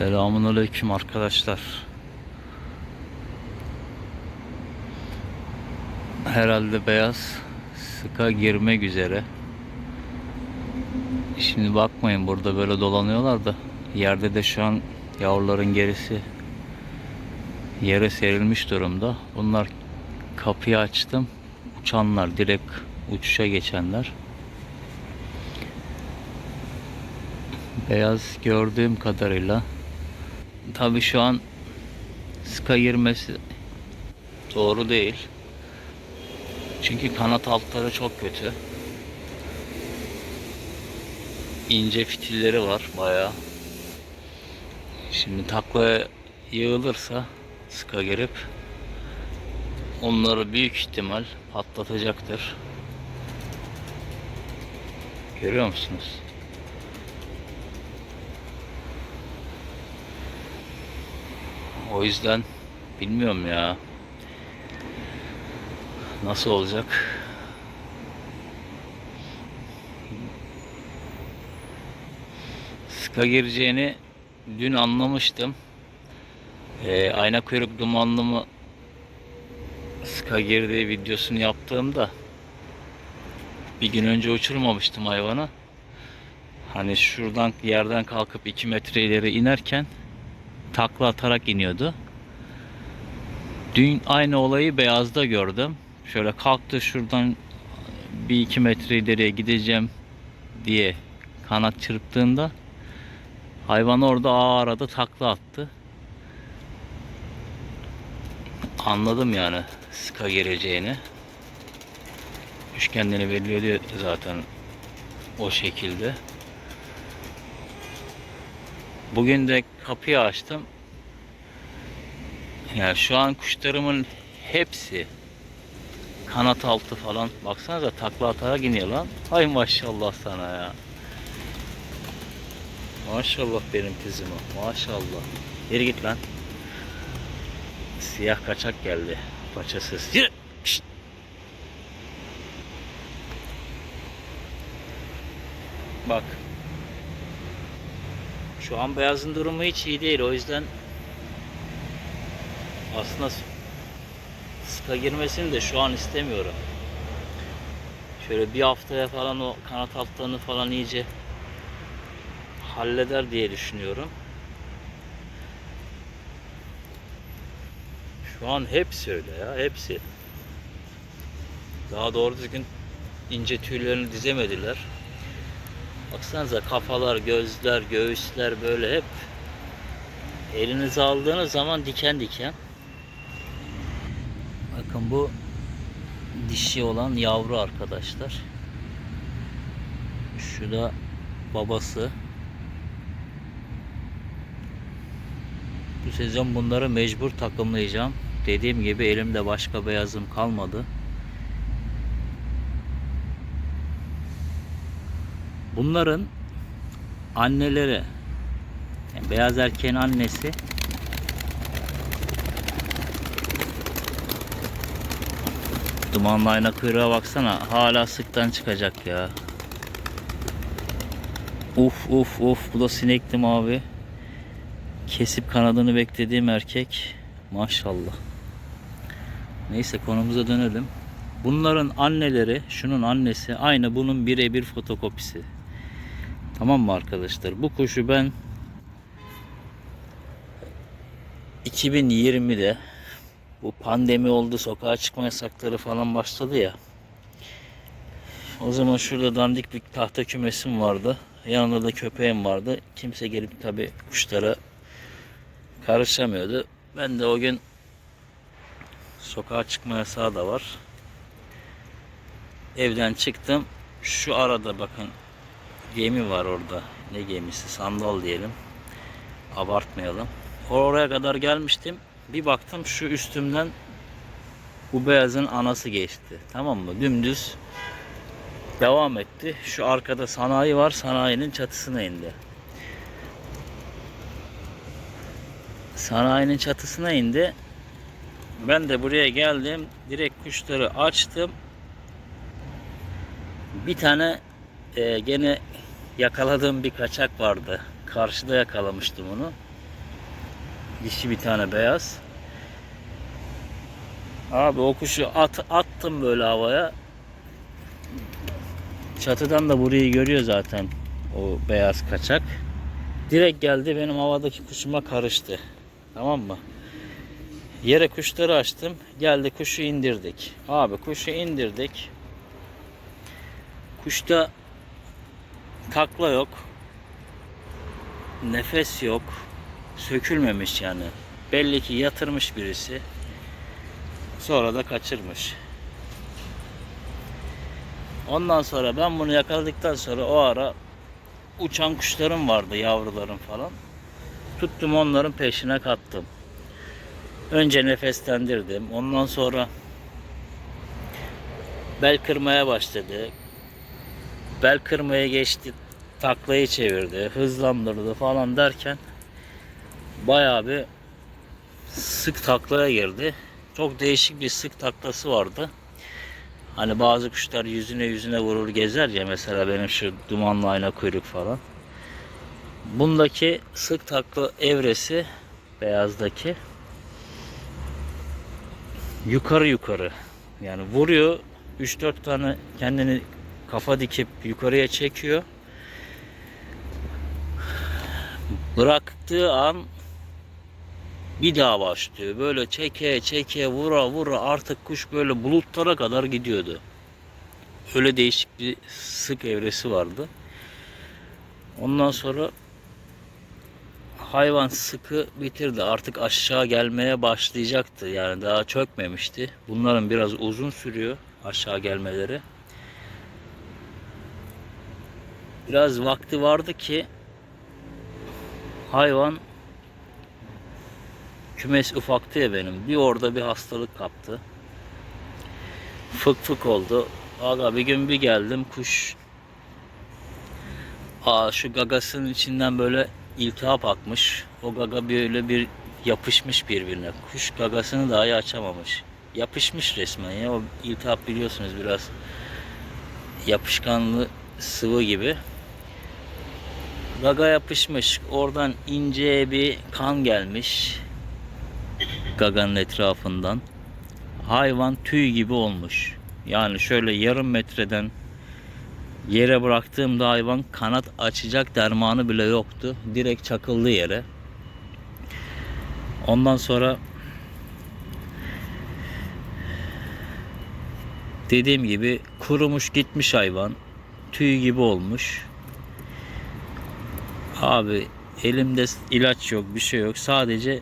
Selamun Aleyküm arkadaşlar. Herhalde beyaz sıka girmek üzere. Şimdi bakmayın burada böyle dolanıyorlar da yerde de şu an yavruların gerisi yere serilmiş durumda. Bunlar kapıyı açtım. Uçanlar direkt uçuşa geçenler. Beyaz gördüğüm kadarıyla tabi şu an sıka girmesi doğru değil. Çünkü kanat altları çok kötü. İnce fitilleri var bayağı. Şimdi taklaya yığılırsa sıka girip onları büyük ihtimal patlatacaktır. Görüyor musunuz? O yüzden bilmiyorum ya. Nasıl olacak? Sıka gireceğini dün anlamıştım. Ee, ayna kuyruk dumanlı mı sıka girdiği videosunu yaptığımda bir gün önce uçurmamıştım hayvanı. Hani şuradan yerden kalkıp 2 metre ileri inerken takla atarak iniyordu. Dün aynı olayı beyazda gördüm. Şöyle kalktı şuradan bir iki metre ileriye gideceğim diye kanat çırptığında hayvan orada ağ arada takla attı. Anladım yani sıka geleceğini. Kuş kendini belli ediyor zaten o şekilde. Bugün de kapıyı açtım. Yani şu an kuşlarımın hepsi kanat altı falan. Baksanıza takla atarak iniyor lan. Hay maşallah sana ya. Maşallah benim kızıma. Maşallah. Geri git lan. Siyah kaçak geldi. Paçasız. Yürü. Bak. Şu an beyazın durumu hiç iyi değil. O yüzden aslında sıka girmesini de şu an istemiyorum. Şöyle bir haftaya falan o kanat altlarını falan iyice halleder diye düşünüyorum. Şu an hepsi öyle ya, hepsi. Daha doğru düzgün ince tüylerini dizemediler. Baksanıza kafalar, gözler, göğüsler böyle hep elinize aldığınız zaman diken diken. Bakın bu dişi olan yavru arkadaşlar. Şu da babası. Bu sezon bunları mecbur takımlayacağım. Dediğim gibi elimde başka beyazım kalmadı. Bunların anneleri yani beyaz erkeğin annesi Dumanlı ayna kuyruğa baksana hala sıktan çıkacak ya. Uf uf uf bu da sinektim abi. Kesip kanadını beklediğim erkek. Maşallah. Neyse konumuza dönelim. Bunların anneleri, şunun annesi aynı bunun birebir fotokopisi. Tamam mı arkadaşlar? Bu kuşu ben 2020'de bu pandemi oldu, sokağa çıkma yasakları falan başladı ya. O zaman şurada dandik bir tahta kümesim vardı. Yanında da köpeğim vardı. Kimse gelip tabi kuşlara karışamıyordu. Ben de o gün sokağa çıkma yasağı da var. Evden çıktım. Şu arada bakın gemi var orada. Ne gemisi? Sandal diyelim. Abartmayalım. Oraya kadar gelmiştim. Bir baktım şu üstümden bu beyazın anası geçti. Tamam mı? Dümdüz devam etti. Şu arkada sanayi var. Sanayinin çatısına indi. Sanayinin çatısına indi. Ben de buraya geldim. Direkt kuşları açtım. Bir tane e, gene yakaladığım bir kaçak vardı. Karşıda yakalamıştım onu. Dişi bir tane beyaz. Abi o kuşu at, attım böyle havaya. Çatıdan da burayı görüyor zaten o beyaz kaçak. Direkt geldi benim havadaki kuşuma karıştı. Tamam mı? Yere kuşları açtım. Geldi kuşu indirdik. Abi kuşu indirdik. Kuşta takla yok. Nefes yok. Sökülmemiş yani. Belli ki yatırmış birisi. Sonra da kaçırmış. Ondan sonra ben bunu yakaladıktan sonra o ara uçan kuşlarım vardı yavrularım falan. Tuttum onların peşine kattım. Önce nefeslendirdim. Ondan sonra bel kırmaya başladı. Bel kırmaya geçti. Taklayı çevirdi. Hızlandırdı falan derken bayağı bir sık taklaya girdi. Çok değişik bir sık taklası vardı. Hani bazı kuşlar yüzüne yüzüne vurur gezer ya mesela benim şu dumanlı ayna kuyruk falan. Bundaki sık takla evresi beyazdaki yukarı yukarı yani vuruyor 3-4 tane kendini kafa dikip yukarıya çekiyor. Bıraktığı an bir daha başlıyor. Böyle çeke çeke vura vura artık kuş böyle bulutlara kadar gidiyordu. Öyle değişik bir sık evresi vardı. Ondan sonra hayvan sıkı bitirdi. Artık aşağı gelmeye başlayacaktı. Yani daha çökmemişti. Bunların biraz uzun sürüyor aşağı gelmeleri. Biraz vakti vardı ki hayvan kümes ufaktı ya benim. Bir orada bir hastalık kaptı. Fık fık oldu. Aga bir gün bir geldim kuş Aa, şu gagasının içinden böyle iltihap akmış. O gaga böyle bir yapışmış birbirine. Kuş gagasını dahi açamamış. Yapışmış resmen ya. O iltihap biliyorsunuz biraz yapışkanlı sıvı gibi. Gaga yapışmış. Oradan ince bir kan gelmiş. Gaganın etrafından. Hayvan tüy gibi olmuş. Yani şöyle yarım metreden yere bıraktığımda hayvan kanat açacak dermanı bile yoktu. Direkt çakıldı yere. Ondan sonra dediğim gibi kurumuş gitmiş hayvan. Tüy gibi olmuş. Abi elimde ilaç yok, bir şey yok. Sadece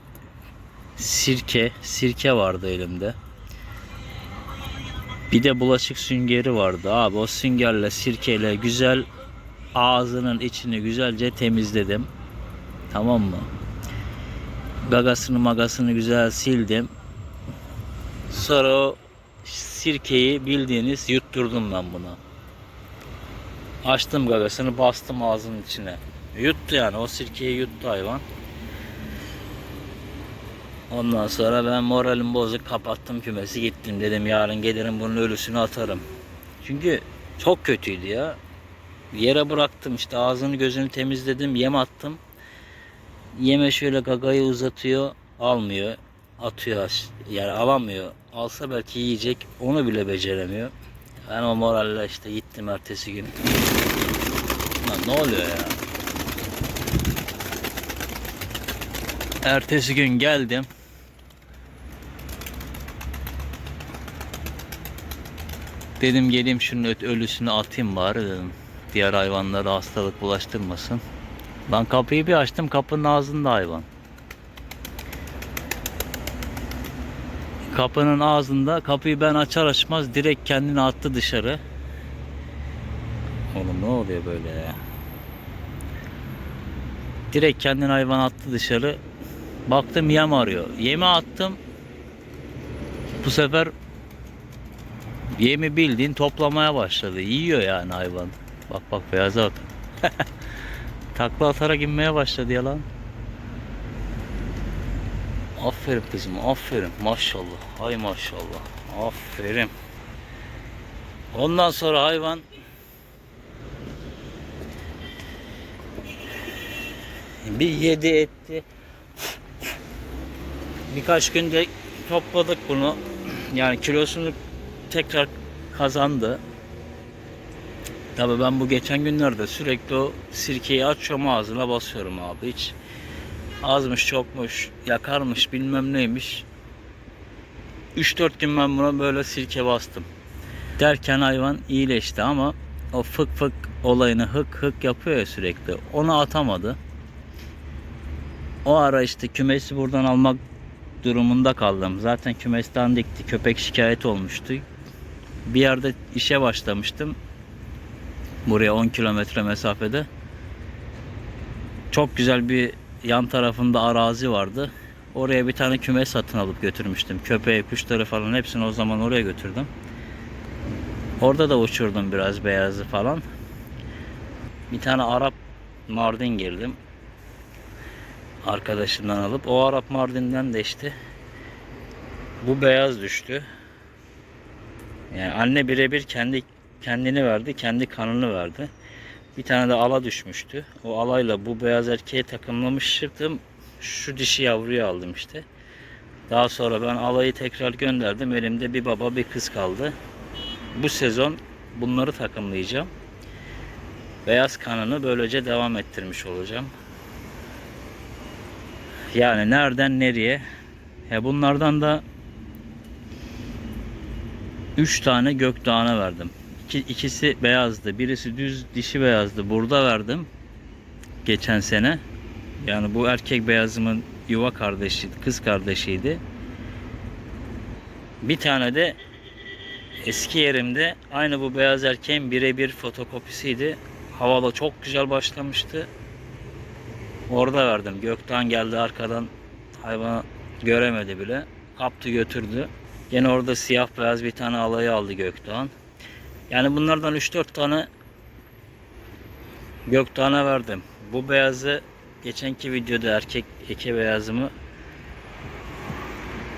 sirke, sirke vardı elimde. Bir de bulaşık süngeri vardı abi. O süngerle sirkeyle güzel ağzının içini güzelce temizledim. Tamam mı? Gagasını magasını güzel sildim. Sonra o sirkeyi bildiğiniz yutturdum ben buna. Açtım gagasını bastım ağzının içine. Yuttu yani o sirkeyi yuttu hayvan. Ondan sonra ben moralim bozuk kapattım kümesi gittim dedim yarın gelirim bunun ölüsünü atarım. Çünkü çok kötüydü ya. Yere bıraktım işte ağzını gözünü temizledim yem attım. Yeme şöyle gagayı uzatıyor almıyor atıyor yani alamıyor. Alsa belki yiyecek onu bile beceremiyor. Ben o moralle işte gittim ertesi gün. Lan ne oluyor ya? Ertesi gün geldim. Dedim geleyim şunun ölüsünü atayım bari dedim. Diğer hayvanlara hastalık bulaştırmasın. Ben kapıyı bir açtım kapının ağzında hayvan. Kapının ağzında kapıyı ben açar açmaz direkt kendini attı dışarı. Oğlum ne oluyor böyle ya? Direkt kendini hayvan attı dışarı. Baktım yem arıyor. Yemi attım. Bu sefer yemi bildiğin toplamaya başladı. Yiyor yani hayvan. Bak bak beyaza bak. Takla atarak inmeye başladı ya lan. Aferin kızım aferin maşallah. Hay maşallah. Aferin. Ondan sonra hayvan bir yedi etti. Birkaç günde topladık bunu. Yani kilosunu tekrar kazandı. Tabi ben bu geçen günlerde sürekli o sirkeyi açıyorum ağzına basıyorum abi hiç. Azmış çokmuş yakarmış bilmem neymiş. 3-4 gün ben buna böyle sirke bastım. Derken hayvan iyileşti ama o fık fık olayını hık hık yapıyor ya sürekli. Onu atamadı. O ara işte kümesi buradan almak durumunda kaldım. Zaten kümesten dikti. Köpek şikayet olmuştu. Bir yerde işe başlamıştım. Buraya 10 kilometre mesafede. Çok güzel bir yan tarafında arazi vardı. Oraya bir tane küme satın alıp götürmüştüm. Köpeği, kuşları falan hepsini o zaman oraya götürdüm. Orada da uçurdum biraz beyazı falan. Bir tane Arap Mardin girdim. Arkadaşından alıp. O Arap Mardin'den de işte bu beyaz düştü. Yani anne birebir kendi kendini verdi, kendi kanını verdi. Bir tane de ala düşmüştü. O alayla bu beyaz erkeğe takımlamıştım. Şu dişi yavruyu aldım işte. Daha sonra ben alayı tekrar gönderdim. Elimde bir baba bir kız kaldı. Bu sezon bunları takımlayacağım. Beyaz kanını böylece devam ettirmiş olacağım. Yani nereden nereye? Ya bunlardan da 3 tane gökdağına verdim. İki, ikisi beyazdı. Birisi düz dişi beyazdı. Burada verdim. Geçen sene. Yani bu erkek beyazımın yuva kardeşi, kız kardeşiydi. Bir tane de eski yerimde aynı bu beyaz erkeğin birebir fotokopisiydi. Havala çok güzel başlamıştı. Orada verdim. Gökten geldi arkadan hayvanı göremedi bile. Kaptı götürdü. Gene orada siyah beyaz bir tane alayı aldı Gökdoğan. Yani bunlardan 3-4 tane Gökdoğan'a verdim. Bu beyazı geçenki videoda erkek eke beyazımı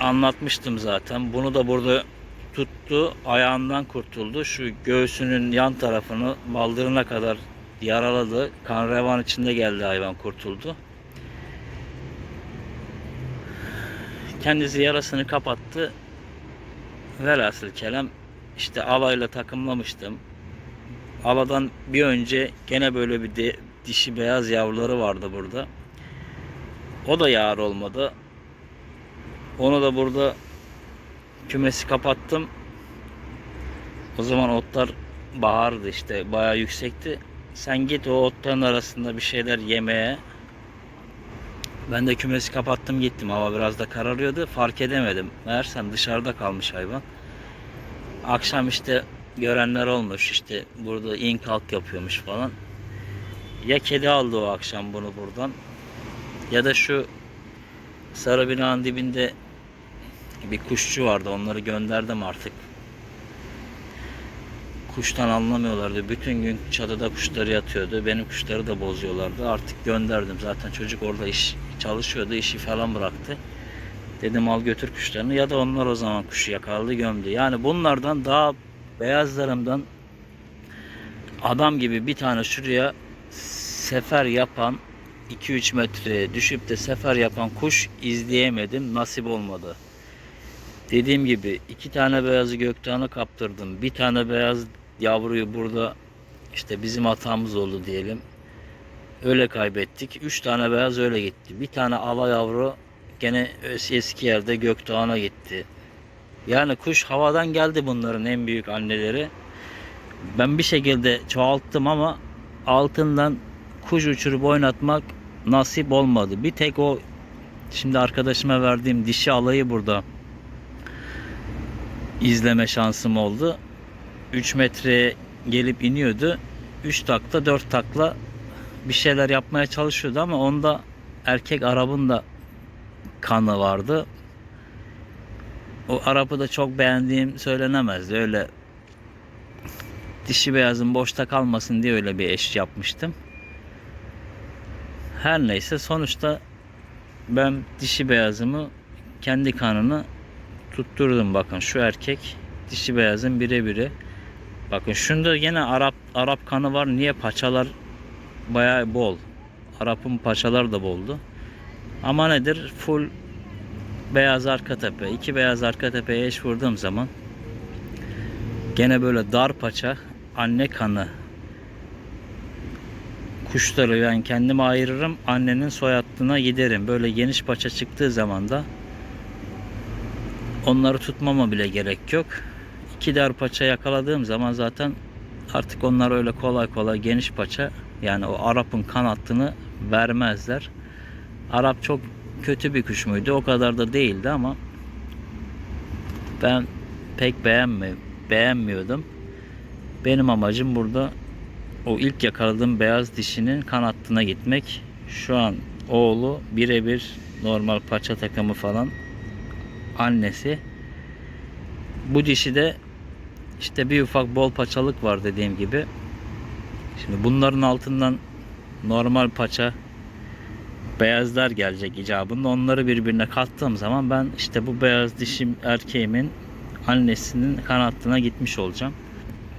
anlatmıştım zaten. Bunu da burada tuttu. Ayağından kurtuldu. Şu göğsünün yan tarafını baldırına kadar yaraladı. Kan revan içinde geldi hayvan kurtuldu. Kendisi yarasını kapattı. Velhasıl kelam işte alayla takımlamıştım. Aladan bir önce gene böyle bir de, dişi beyaz yavruları vardı burada. O da yar olmadı. Onu da burada kümesi kapattım. O zaman otlar bahardı işte bayağı yüksekti. Sen git o otların arasında bir şeyler yemeye. Ben de kümesi kapattım gittim. Hava biraz da kararıyordu. Fark edemedim. Meğersem dışarıda kalmış hayvan. Akşam işte görenler olmuş. işte burada in kalk yapıyormuş falan. Ya kedi aldı o akşam bunu buradan. Ya da şu sarı binanın dibinde bir kuşçu vardı. Onları gönderdim artık. Kuştan anlamıyorlardı. Bütün gün çatıda kuşları yatıyordu. Benim kuşları da bozuyorlardı. Artık gönderdim. Zaten çocuk orada iş çalışıyordu. işi falan bıraktı. Dedim al götür kuşlarını ya da onlar o zaman kuşu yakaladı gömdü. Yani bunlardan daha beyazlarımdan adam gibi bir tane şuraya sefer yapan 2-3 metreye düşüp de sefer yapan kuş izleyemedim. Nasip olmadı. Dediğim gibi iki tane beyazı göktuğuna kaptırdım. Bir tane beyaz yavruyu burada işte bizim hatamız oldu diyelim. Öyle kaybettik. Üç tane beyaz öyle gitti. Bir tane ala yavru gene eski yerde göktuğuna gitti. Yani kuş havadan geldi bunların en büyük anneleri. Ben bir şekilde çoğalttım ama altından kuş uçurup oynatmak nasip olmadı. Bir tek o şimdi arkadaşıma verdiğim dişi alayı burada izleme şansım oldu. 3 metreye gelip iniyordu. 3 takla 4 takla bir şeyler yapmaya çalışıyordu ama onda erkek Arap'ın da kanı vardı. O Arap'ı da çok beğendiğim söylenemezdi. Öyle dişi beyazın boşta kalmasın diye öyle bir eş yapmıştım. Her neyse sonuçta ben dişi beyazımı kendi kanını tutturdum bakın şu erkek dişi beyazın birebiri. Bakın şunda yine Arap Arap kanı var. Niye paçalar bayağı bol. Arap'ın paçalar da boldu. Ama nedir? Full beyaz arka tepe, iki beyaz arka tepeye eş vurduğum zaman gene böyle dar paça anne kanı kuşları yani kendimi ayırırım annenin soy hattına giderim. Böyle geniş paça çıktığı zaman da onları tutmama bile gerek yok. İki dar paça yakaladığım zaman zaten artık onlar öyle kolay kolay geniş paça yani o Arap'ın kan hattını vermezler. Arap çok kötü bir kuş muydu? O kadar da değildi ama ben pek beğenmi beğenmiyordum. Benim amacım burada o ilk yakaladığım beyaz dişinin kan hattına gitmek. Şu an oğlu birebir normal paça takımı falan annesi. Bu dişi de işte bir ufak bol paçalık var dediğim gibi. Şimdi bunların altından normal paça beyazlar gelecek icabında. Onları birbirine kattığım zaman ben işte bu beyaz dişim erkeğimin annesinin kan hattına gitmiş olacağım.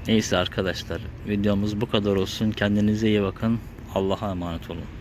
Neyse arkadaşlar videomuz bu kadar olsun. Kendinize iyi bakın. Allah'a emanet olun.